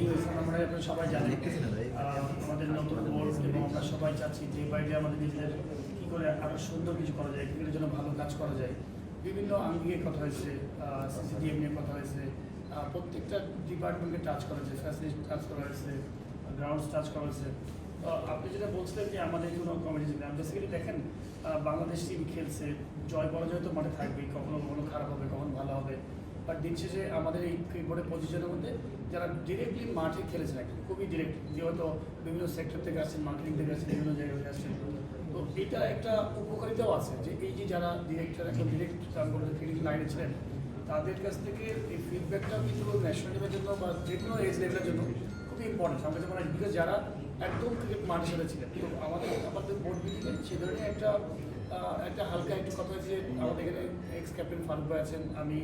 আমরা আপনারা সবাই আহ, আমাদের নতুন এবং আমরা সবাই চাচ্ছি যে বাইরে আমাদের নিজেদের কী করে আরও সুন্দর কিছু করা যায় ক্রিকেটের জন্য ভালো কাজ করা যায়। বিভিন্ন আঙ্গিকে কথা হয়েছে সিসিডিএম নিয়ে কথা হয়েছে প্রত্যেকটা ডিপার্টমেন্টকে টাচ করা হয়েছে ফ্যাসিলিটি টাচ করা হয়েছে গ্রাউন্ডস টাচ করা হয়েছে। আপনি যেটা বলছিলেন যে আমাদের কোনো কমিটি বেসিক্যালি দেখেন বাংলাদেশ টিম খেলছে জয় পরাজয় তো মাঠে থাকবেই কখনো কখনো খারাপ হবে কখনো ভালো হবে। বাট দিন শেষে আমাদের এই ক্রিকেটের পজিশনের মধ্যে যারা ডিরেক্টলি মাঠে খেলেছেন একদম খুবই ডিরেক্ট যেহেতু বিভিন্ন সেক্টর থেকে আসছেন মার্কেটিং থেকে আসছেন, বিভিন্ন জায়গা থেকে আসছেন। তো এটা একটা উপকারিতাও আছে যে এই যে যারা ডিরেক্টর একদম ডিরেক্ট ক্রিকেট লাইনে ছিলেন, তাদের কাছ থেকে এই ফিডব্যাকটা কিন্তু ন্যাশনাল টিমের জন্য বা যে কোনো এজ লেভেলের জন্য খুবই ইম্পর্টেন্ট আমাদের মনে হয় বিকজ যারা একদম ক্রিকেট মাঠে সাথে ছিলেন তো আমাদের আমাদের বোর্ড মিটিংয়ে সে ধরনের একটা একটা হালকা একটু কথা হয়েছে আমাদের এখানে এক্স ক্যাপ্টেন ফারুক ভাই আছেন, আমি,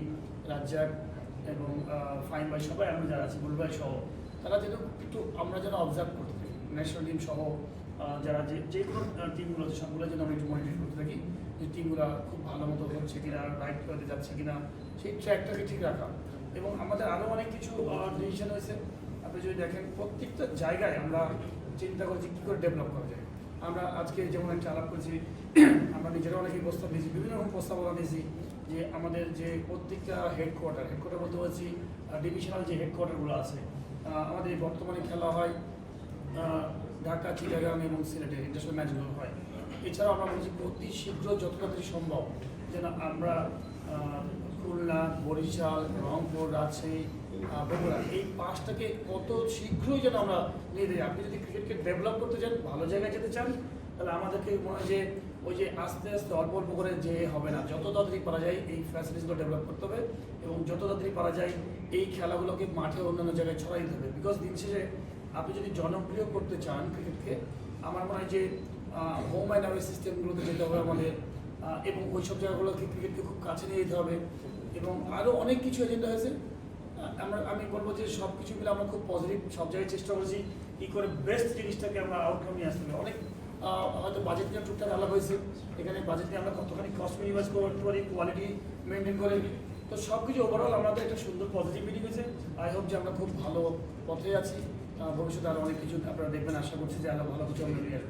রাজ্জাক এবং ফাইন ভাই সবাই আমরা যারা আছি বুল ভাই সহ। তারা যেন একটু আমরা যেন অবজার্ভ করতে থাকি ন্যাশনাল টিম সহ যারা যে যে কোনো টিমগুলো আছে সবগুলো যেন আমরা একটু মনিটর করতে থাকি যে টিমগুলো খুব ভালো মতো হচ্ছে কিনা রাইট করতে যাচ্ছে কিনা, সেই ট্র্যাকটাকে ঠিক রাখা। এবং আমাদের আরও অনেক কিছু ডিসিশন হয়েছে। আপনি যদি দেখেন, প্রত্যেকটা জায়গায় আমরা চিন্তা করছি কী করে ডেভেলপ করা যায়। আমরা আজকে যেমন একটা আলাপ করছি আমরা নিজেরা অনেকেই প্রস্তাব দিয়েছি, বিভিন্ন রকম প্রস্তাবনা দিয়েছি যে আমাদের যে প্রত্যেকটা হেডকোয়ার্টার হেডকোয়ার্টার বলতে বলছি ডিভিশনাল যে হেডকোয়ার্টারগুলো আছে আমাদের বর্তমানে খেলা হয় ঢাকা, চিটাগাং এবং সিলেটে ইন্টারন্যাশনাল ম্যাচগুলো হয়। এছাড়াও আমরা বলছি অতি শীঘ্র যত তাড়াতাড়ি সম্ভব যেন আমরা খুলনা, বরিশাল, রংপুর, রাজশাহী বগুড়া এই পাঁচটাকে কত শীঘ্রই যেন আমরা নিয়ে দিই আপনি যদি ক্রিকেটকে ডেভেলপ করতে চান, ভালো জায়গায় যেতে চান তাহলে আমাদেরকে মনে হয় যে, ওই যে আস্তে আস্তে অল্প অল্প করে যে হবে না, যত তাড়াতাড়ি পারা যায় এই ফ্যাসিলিটিসগুলো ডেভেলপ করতে হবে এবং যত তাড়াতাড়ি পারা যায় এই খেলাগুলোকে মাঠে অন্যান্য জায়গায় ছড়াই দিতে হবে। বিকজ দিন শেষে আপনি যদি জনপ্রিয় করতে চান ক্রিকেটকে আমার মনে হয় যে হোম অ্যান্ড অ্যাওয়ে সিস্টেমগুলোতে যেতে হবে আমাদের এবং ওই সব জায়গাগুলোকে ক্রিকেটকে খুব কাছে নিয়ে যেতে হবে এবং আরও অনেক কিছু এজেন্ডা হয়েছে। আমরা, আমি বলব যে সব কিছু মিলে আমরা খুব পজিটিভ সব জায়গায় চেষ্টা করেছি কী করে বেস্ট জিনিসটাকে আমরা আউটকাম নিয়ে আসতে হবে। অনেক হয়তো বাজেট নিয়ে টুকটাক আলাদা হয়েছে। এখানে বাজেট নিয়ে আমরা কতখানি কস্ট মিনিমাইজ করতে পারি কোয়ালিটি মেনটেন করে তো সব কিছু ওভারঅল আমাদের একটা সুন্দর পজিটিভ মিটিং হয়েছে। আই হোপ যে আমরা খুব ভালো পথে আছি। ভবিষ্যতে আরও অনেক কিছু আপনারা দেখবেন। আশা করছি যে আরও ভালো কিছু আমরা নিয়ে